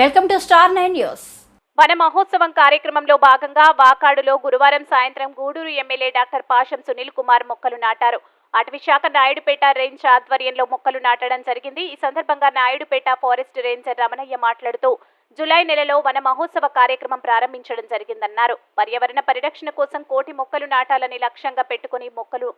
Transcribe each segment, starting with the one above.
Welcome to star nine news. వన మహోత్సవం కార్యక్రమంలో భాగంగా వాకాడులో గురువారం సాయంత్రం గూడూరు ఎమ్మెల్యే డాక్టర్ పాషం సునీల్ కుమార్ మొక్కలు నాటారు. అటవీశాఖ నాయుడుపేట రేంజ్ ఆధ్వర్యంలో మొక్కలు నాటడం జరిగింది. ఈ సందర్భంగా నాయుడుపేట ఫారెస్ట్ రేంజర్ రమణయ్య మాట్లాడుతూ జులై నెలలో వన మహోత్సవ కార్యక్రమం ప్రారంభించడం జరిగిందన్నారు. పర్యావరణ పరిరక్షణ కోసం కోటి మొక్కలు నాటాలని లక్ష్యంగా పెట్టుకుని మొక్కలు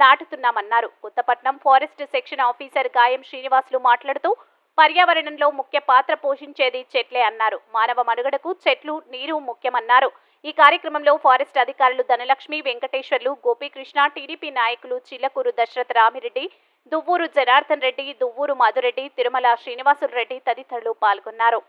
నాటుతున్నామన్నారు. Kothapatnam forest section officer Gayam Srinivasulu మాట్లాడుతూ పర్యావరణంలో ముఖ్య పాత్ర పోషించేది చెట్లే అన్నారు. మానవ మనుగడకు చెట్లు నీరు ముఖ్యమన్నారు. ఈ కార్యక్రమంలో ఫారెస్ట్ అధికారులు ధనలక్ష్మి వెంకటేశ్వర్లు గోపీకృష్ణ టీడీపీ నాయకులు చిల్లకూరు దశరథ రామిరెడ్డి దువ్వూరు జనార్దన్ రెడ్డి దువ్వూరు మధురెడ్డి తిరుమల శ్రీనివాసులు రెడ్డి తదితరులు పాల్గొన్నారు.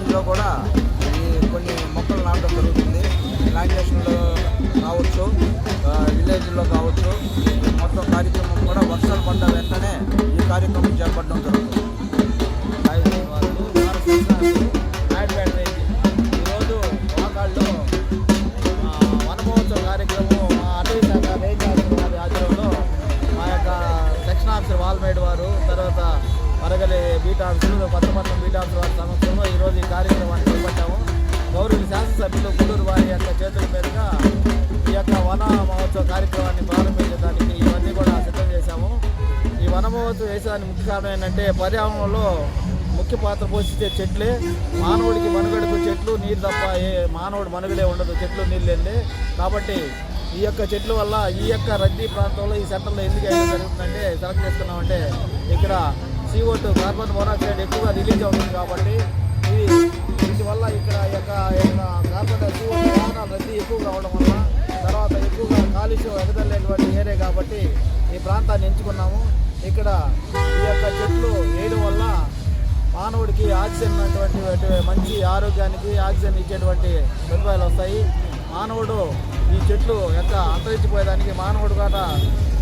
రేంజ్లో కూడా ఈ కొన్ని మొక్కలు నాటడం జరుగుతుంది. ప్లాంటేషన్లో కావచ్చు విలేజ్లో కావచ్చు మొత్తం కార్యక్రమం కూడా వర్షాలు పడ్డ వెంటనే ఈ కార్యక్రమం చేపట్టడం జరుగుతుంది. నాయుడుపేట రేంజ్ ఈరోజు వాకాళ్ళు ఆ, వనమహోత్సవ కార్యక్రమం మా అటవీ శాఖ రేంజ్ ఆఫీసర్ వారి ఆధ్వర్యంలో మా యొక్క సెక్షన్ ఆఫీసర్ వాల్మేడ్ వారు తర్వాత అరగలే బీటాన్సులు ఆఫీసర్ కొత్తపట్నం బీట్ వారి సమక్షంలో ఈరోజు ఈ కార్యక్రమాన్ని చేపట్టాము. గౌరవ శాసనసభ్యులు గుంటూరు వారి యొక్క చేతుల మీదుగా ఈ యొక్క వన మహోత్సవ కార్యక్రమాన్ని ప్రారంభించడానికి ఇవన్నీ కూడా సిద్ధం చేశాము. ఈ వన మహోత్సవం వేసేదానికి ముఖ్య కారణం ఏంటంటే పర్యావరణంలో ముఖ్య పాత్ర పోషించే చెట్లే. మానవుడికి మనుగడకు చెట్లు నీరు తప్ప ఏ మానవుడు మనుగడే ఉండదు. చెట్లు నీళ్ళు వెళ్ళి కాబట్టి ఈ యొక్క చెట్ల వల్ల ఈ యొక్క రద్దీ ప్రాంతంలో ఈ సెంటర్లో ఎందుకు వేయడం జరుగుతుందంటే సెలెక్ట్ చేసుకున్నామంటే ఇక్కడ సీఓ టూ కార్బన్ మోనాక్సైడ్ ఎక్కువగా రిలీజ్ అవుతుంది కాబట్టి ఇది వీటి వల్ల ఇక్కడ ఈ యొక్క కార్బన్ CO2 వాహనాలు రద్దీ ఎక్కువ కావడం వల్ల తర్వాత ఎక్కువగా కాలుష్యం ఎగదలేటువంటి ఏరియా కాబట్టి ఈ ప్రాంతాన్ని ఎంచుకున్నాము. ఇక్కడ ఈ యొక్క చెట్లు వేయడం వల్ల మానవుడికి ఆక్సిజన్ అటువంటి మంచి ఆరోగ్యానికి ఆక్సిజన్ ఇచ్చేటువంటి సదుపాయాలు వస్తాయి. మానవుడు ఈ చెట్లు యొక్క అంతరించిపోయేదానికి మానవుడు కూడా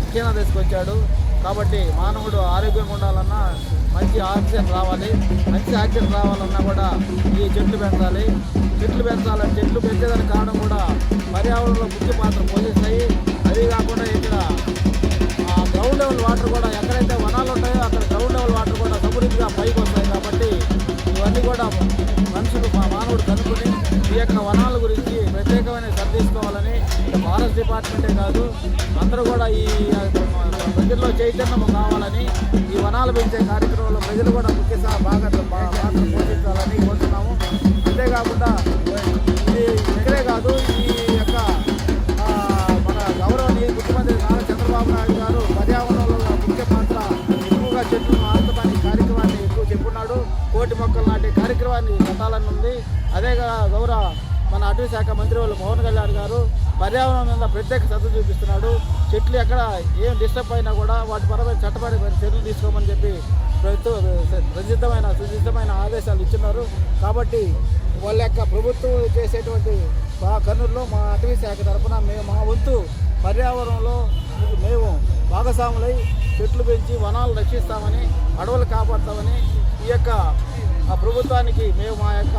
క్షీణ తీసుకొచ్చాడు. కాబట్టి మానవుడు ఆరోగ్యంగా ఉండాలన్నా మంచి ఆక్సిజన్ రావాలి మంచి ఆక్సిజన్ రావాలన్నా కూడా ఈ చెట్లు పెంచాలి. చెట్లు పెంచాలని చెట్లు పెంచేదానికి కారణం కూడా పర్యావరణంలో ముఖ్య పాత్ర పోషిస్తాయి అదే కాకుండా ఇక్కడ గ్రౌండ్ లెవెల్ వాటర్ కూడా ఎక్కడైతే వనాలు ఉంటాయో అక్కడ గ్రౌండ్ లెవెల్ వాటర్ కూడా సమృద్ధిగా పైకి వస్తాయి కాబట్టి ఇవన్నీ కూడా మనుషులు మా మానవుడు కనుక్కొని ఈ యొక్క వనాల గురించి ప్రత్యేకమైన శ్రద్ధ తీసుకోవాలని ఫారెస్ట్ డిపార్ట్మెంటే కాదు అందరూ కూడా ఈ ప్రజల్లో చైతన్యం కావాలని ఈ వనాలు పెంచే కార్యక్రమంలో ప్రజలు కూడా ముఖ్య బాగా పాత్ర పోషించాలని కోరుతున్నాము. అంతేకాకుండా ఇది ఇక్కడే కాదు ఈ యొక్క మన గౌరవనీయ ముఖ్యమంత్రి నారా చంద్రబాబు నాయుడు గారు పర్యావరణంలో ముఖ్య పాత్ర ఎక్కువగా చెట్లు నాటడానికి కార్యక్రమాన్ని ఎక్కువ చెప్పున్నాడు. కోటి మొక్కలు నాటే కార్యక్రమాన్ని పెట్టాలని ఉంది అదే గౌరవ మన అటవీ శాఖ మంత్రి వాళ్ళు మోహన్ కళ్యాణ్ గారు పర్యావరణం మీద ప్రత్యేక శ్రద్ధ చూపిస్తున్నాడు. చెట్లు ఎక్కడ ఏం డిస్టర్బ్ అయినా కూడా వాటి పరమైన చట్టపరమైన చర్యలు తీసుకోమని చెప్పి ప్రభుత్వం ప్రసిద్ధమైన సుసిద్ధమైన ఆదేశాలు ఇచ్చున్నారు కాబట్టి వాళ్ళ యొక్క ప్రభుత్వం చేసేటువంటి మా కర్నూలులో మా అటవీ శాఖ తరఫున మేము మా వంతు పర్యావరణంలో మేము భాగస్వాములై చెట్లు పెంచి వనాలు రక్షిస్తామని అడవులు కాపాడతామని ఈ యొక్క ఆ ప్రభుత్వానికి మేము మా యొక్క